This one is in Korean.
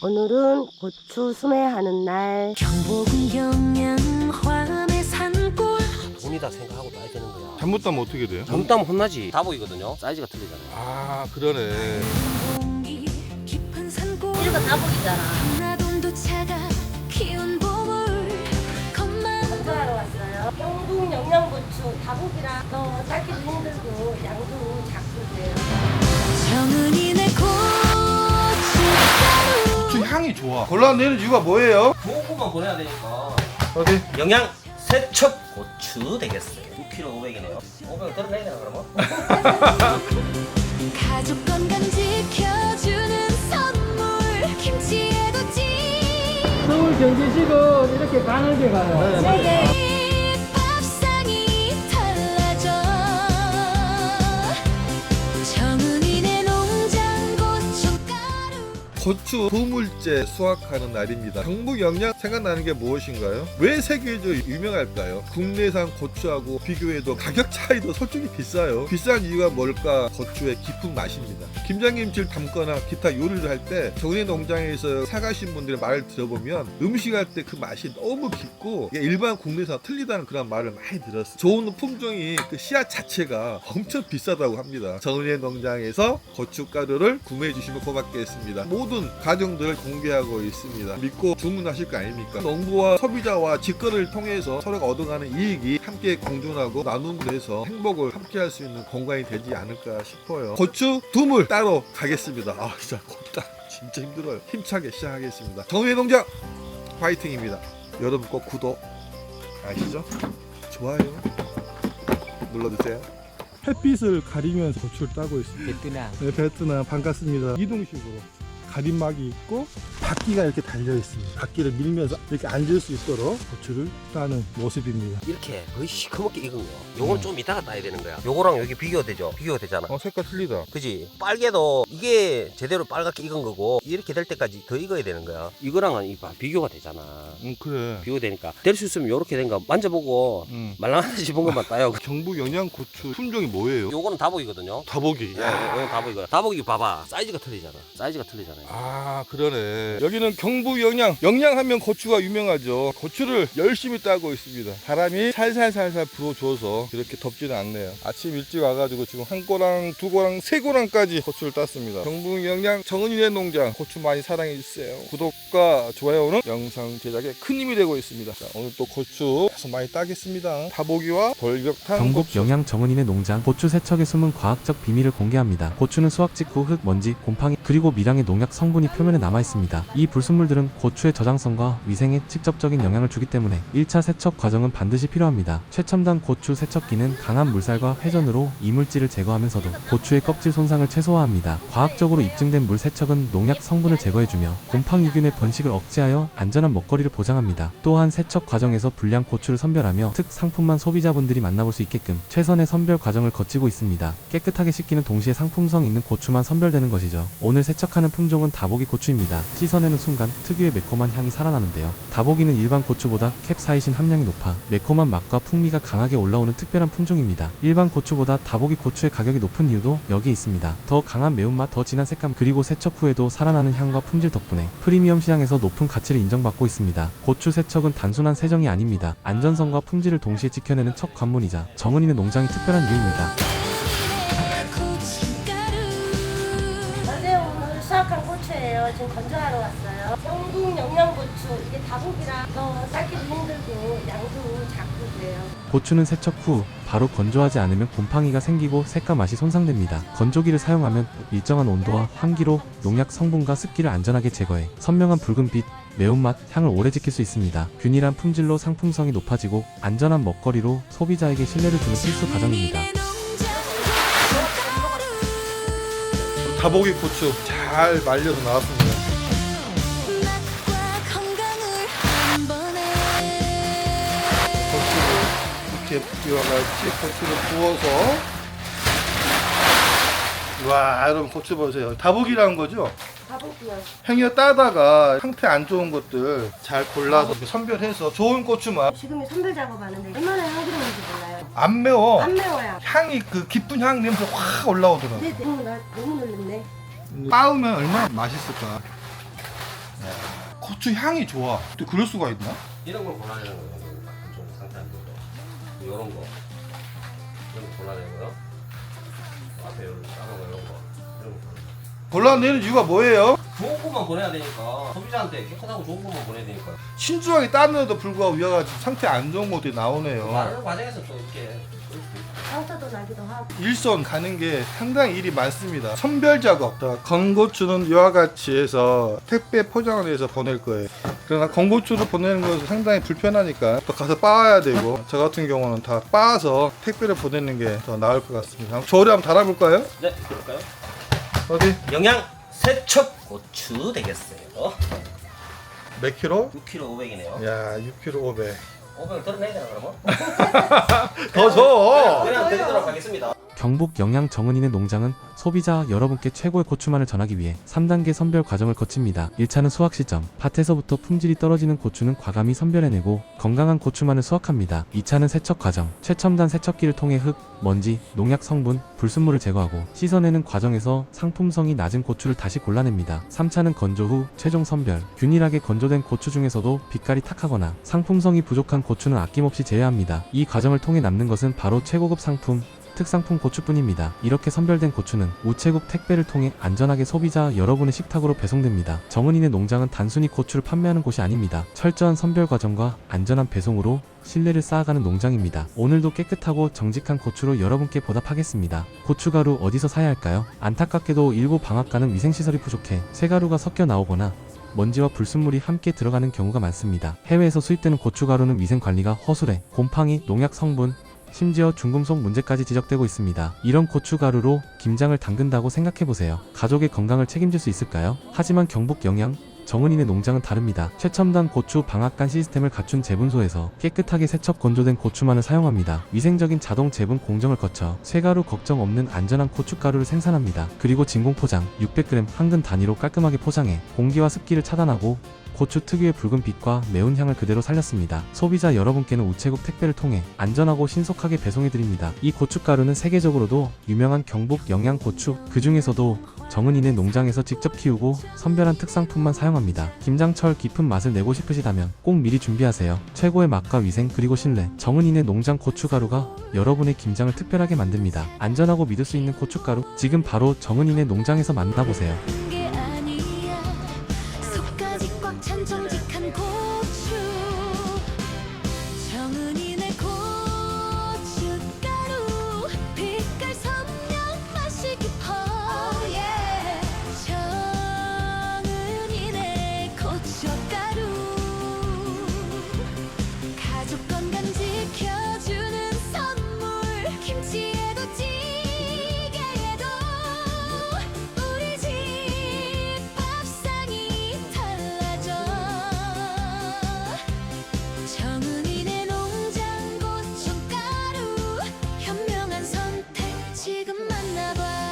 오늘은 고추 수매하는 날. 경복은 영양화의 산골 돈이 다 생각하고 따야 되는 거야. 잘못하면 어떻게 돼요? 잘못하면 혼나지. 다 보이거든요. 사이즈가 틀리잖아요. 아 그러네. 공기 깊은 산골 이거 다복이잖아. 나돈도 차가 키운 보물 겉만 건조하러 왔어요. 영동 영양고추 다복이라 더 삶기도 힘들고 양도 작고 그래요. 정은이 좋아. 골라내는 이유가 뭐예요? 조금만 보내야 되니까. 어디? 영양 세척 고추 되겠어요. 6kg 500이네요. 500을 덜어내야 되나 그러면? 가족 건강 지켜주는 선물 김치에도 찐 서울 경기시고 이렇게 가늘게 가요. 밥상 고추 도물제 수확하는 날입니다. 경북 영양 생각나는 게 무엇인가요? 왜 세계적으로 유명할까요? 국내산 고추하고 비교해도 가격 차이도 솔직히 비싸요. 비싼 이유가 뭘까? 고추의 깊은 맛입니다. 김장김치를 담거나 기타 요리를 할 때 정은의 농장에서 사가신 분들의 말을 들어보면 음식할 때 그 맛이 너무 깊고 일반 국내산 틀리다는 그런 말을 많이 들었어요. 좋은 품종이 그 씨앗 자체가 엄청 비싸다고 합니다. 정은의 농장에서 고춧가루를 구매해 주시면 고맙겠습니다. 모든 과정들을 공개하고 있습니다. 믿고 주문하실 거 아닙니까? 농부와 소비자와 직거래를 통해서 서로가 얻어가는 이익이 함께 공존하고 나눔을 해서 행복을 함께 할 수 있는 공간이 되지 않을까 싶어요. 고추 두물 따로 가겠습니다. 아 진짜 걷다 진짜 힘들어요. 힘차게 시작하겠습니다. 정은의 농장 파이팅입니다. 여러분 꼭 구독 아시죠? 좋아요 눌러주세요. 햇빛을 가리면서 고추를 따고 있습니다. 베트남. 네, 베트남 반갑습니다. 이동식으로 가림막이 있고 바퀴가 이렇게 달려 있습니다. 바퀴를 밀면서 이렇게 앉을 수 있도록 고추를 따는 모습입니다. 이렇게 거의 시커멓게 익은 거. 요거는 좀 이따가 따야 되는 거야. 요거랑 여기 비교가 되죠? 비교가 되잖아. 어 색깔 틀리다. 그지? 빨개도 이게 제대로 빨갛게 익은 거고 이렇게 될 때까지 더 익어야 되는 거야. 이거랑은 이 봐 비교가 되잖아. 응 그래. 비교가 되니까 될 수 있으면 요렇게 된 거 만져보고 응. 말랑하다 싶은 것만 따요. 경북 영양 고추 품종이 뭐예요? 요거는 다복이거든요. 다보기. 예, 요거는 다복이고 다복이 봐봐 사이즈가 틀리잖아. 사이즈가 틀리잖아 요. 아 그러네. 여기는 경북 영양. 영양 하면 고추가 유명하죠. 고추를 열심히 따고 있습니다. 바람이 살살살살 불어줘서 이렇게 덥지는 않네요. 아침 일찍 와가지고 지금 한 꼬랑, 두 꼬랑, 세 꼬랑까지 고추를 땄습니다. 경북 영양 정은이네 농장 고추 많이 사랑해 주세요. 구독과 좋아요는 영상 제작에 큰 힘이 되고 있습니다. 자, 오늘 또 고추 계속 많이 따겠습니다. 다보기와 벌벽탕 경북 고추. 영양 정은이네 농장 고추 세척의 숨은 과학적 비밀을 공개합니다. 고추는 수확 직후 흙, 먼지, 곰팡이 그리고 미량의 농약 성분이 표면에 남아 있습니다. 이 불순물들은 고추의 저장성과 위생에 직접적인 영향을 주기 때문에 1차 세척 과정은 반드시 필요합니다. 최첨단 고추 세척기는 강한 물살과 회전으로 이물질을 제거하면서도 고추의 껍질 손상을 최소화합니다. 과학적으로 입증된 물 세척은 농약 성분을 제거해주며 곰팡이균의 번식을 억제하여 안전한 먹거리를 보장합니다. 또한 세척 과정에서 불량 고추를 선별하며 특 상품만 소비자분들이 만나볼 수 있게끔 최선의 선별 과정을 거치고 있습니다. 깨끗하게 씻기는 동시에 상품성 있는 고추만 선별되는 것이죠. 오늘 세척하는 품종 은 다보기 고추입니다. 씻어내는 순간 특유의 매콤한 향이 살아나는데요. 다보기는 일반 고추보다 캡사이신 함량이 높아 매콤한 맛과 풍미가 강하게 올라오는 특별한 품종입니다. 일반 고추보다 다보기 고추의 가격이 높은 이유도 여기에 있습니다. 더 강한 매운맛, 더 진한 색감, 그리고 세척 후에도 살아나는 향과 품질 덕분에 프리미엄 시장에서 높은 가치를 인정받고 있습니다. 고추 세척은 단순한 세정이 아닙니다. 안전성과 품질을 동시에 지켜내는 첫 관문이자 정은이는 농장이 특별한 이유입니다. 다복이라 더 삶기도 힘들고 양도 작고 그래요. 고추는 세척 후 바로 건조하지 않으면 곰팡이가 생기고 색과 맛이 손상됩니다. 건조기를 사용하면 일정한 온도와 환기로 농약 성분과 습기를 안전하게 제거해 선명한 붉은 빛, 매운맛, 향을 오래 지킬 수 있습니다. 균일한 품질로 상품성이 높아지고 안전한 먹거리로 소비자에게 신뢰를 주는 필수 과정입니다. 다보기 고추 잘 말려서 나왔습니다. 이와 같이 고추를 부어서 와 여러분 고추 보세요 다복이라는 거죠 다복이요. 행여 따다가 상태 안 좋은 것들 잘 골라서 이렇게 선별해서 좋은 고추만 지금이 선별 작업하는데 얼마나 향기로운지 몰라요. 안 매워 안 매워요. 향이 그 깊은 향 냄새 확 올라오더라고 네, 네. 어머, 나 너무 놀랐네. 빻으면 얼마나 맛있을까 고추 향이 좋아. 또 그럴 수가 있나? 이런 걸 골라내는 거예요. 이런 거. 이런 거 골라내고요. 앞에 이런 까만 거 이런 거. 이런 거. 골라내는 이유가 뭐예요? 좋은 것만 보내야 되니까 소비자한테 깨끗하고 좋은 것만 보내야 되니까 신중하게 따는데도 불구하고 위아가 상태 안 좋은 것들이 나오네요. 마르는 과정에서 또 이렇게 그럴 수도 있고. 상처도 나기도 하고. 일선 가는 게 상당히 일이 많습니다. 선별 작업. 자, 건고추는 이와 같이 해서 택배 포장을 해서 보낼 거예요. 그러나 건고추를 보내는 것은 상당히 불편하니까 또 가서 빻아야 되고 저 같은 경우는 다 빻아서 택배를 보내는 게 더 나을 것 같습니다. 조리 한번 달아볼까요? 네, 그럴까요? 어디? 영양 세척 고추 되겠어요. 몇 킬로? 6kg 500이네요. 야, 6kg 500. 500을 덜어내야 되나 그러면? 더 줘! 그냥 드리도록 하겠습니다. 경북 영양 정은이네 농장은 소비자 여러분께 최고의 고추만을 전하기 위해 3단계 선별 과정을 거칩니다. 1차는 수확 시점. 밭에서부터 품질이 떨어지는 고추는 과감히 선별해내고 건강한 고추만을 수확합니다. 2차는 세척 과정. 최첨단 세척기를 통해 흙, 먼지, 농약 성분, 불순물을 제거하고 씻어내는 과정에서 상품성이 낮은 고추를 다시 골라냅니다. 3차는 건조 후 최종 선별. 균일하게 건조된 고추 중에서도 빛깔이 탁하거나 상품성이 부족한 고추는 아낌없이 제외합니다. 이 과정을 통해 남는 것은 바로 최고급 상품, 특상품 고추뿐입니다. 이렇게 선별된 고추는 우체국 택배를 통해 안전하게 소비자 여러분의 식탁으로 배송됩니다. 정은이네 농장은 단순히 고추를 판매하는 곳이 아닙니다. 철저한 선별 과정과 안전한 배송으로 신뢰를 쌓아가는 농장입니다. 오늘도 깨끗하고 정직한 고추로 여러분께 보답하겠습니다. 고추가루 어디서 사야 할까요? 안타깝게도 일부 방앗간은 위생시설이 부족해 쇠가루가 섞여 나오거나 먼지와 불순물이 함께 들어가는 경우가 많습니다. 해외에서 수입되는 고춧가루는 위생 관리가 허술해 곰팡이, 농약 성분, 심지어 중금속 문제까지 지적되고 있습니다. 이런 고춧가루로 김장을 담근다고 생각해보세요. 가족의 건강을 책임질 수 있을까요? 하지만 경북 영양 정은이네 농장은 다릅니다. 최첨단 고추 방앗간 시스템을 갖춘 재분소에서 깨끗하게 세척 건조된 고추만을 사용합니다. 위생적인 자동 재분 공정을 거쳐 쇠가루 걱정 없는 안전한 고춧가루를 생산합니다. 그리고 진공 포장 600g 한근 단위로 깔끔하게 포장해 공기와 습기를 차단하고 고추 특유의 붉은 빛과 매운 향을 그대로 살렸습니다. 소비자 여러분께는 우체국 택배를 통해 안전하고 신속하게 배송해드립니다. 이 고춧가루는 세계적으로도 유명한 경북 영양고추, 그 중에서도 정은이네 농장에서 직접 키우고 선별한 특상품만 사용합니다. 김장철 깊은 맛을 내고 싶으시다면 꼭 미리 준비하세요. 최고의 맛과 위생 그리고 신뢰. 정은이네 농장 고춧가루가 여러분의 김장을 특별하게 만듭니다. 안전하고 믿을 수 있는 고춧가루 지금 바로 정은이네 농장에서 만나보세요. never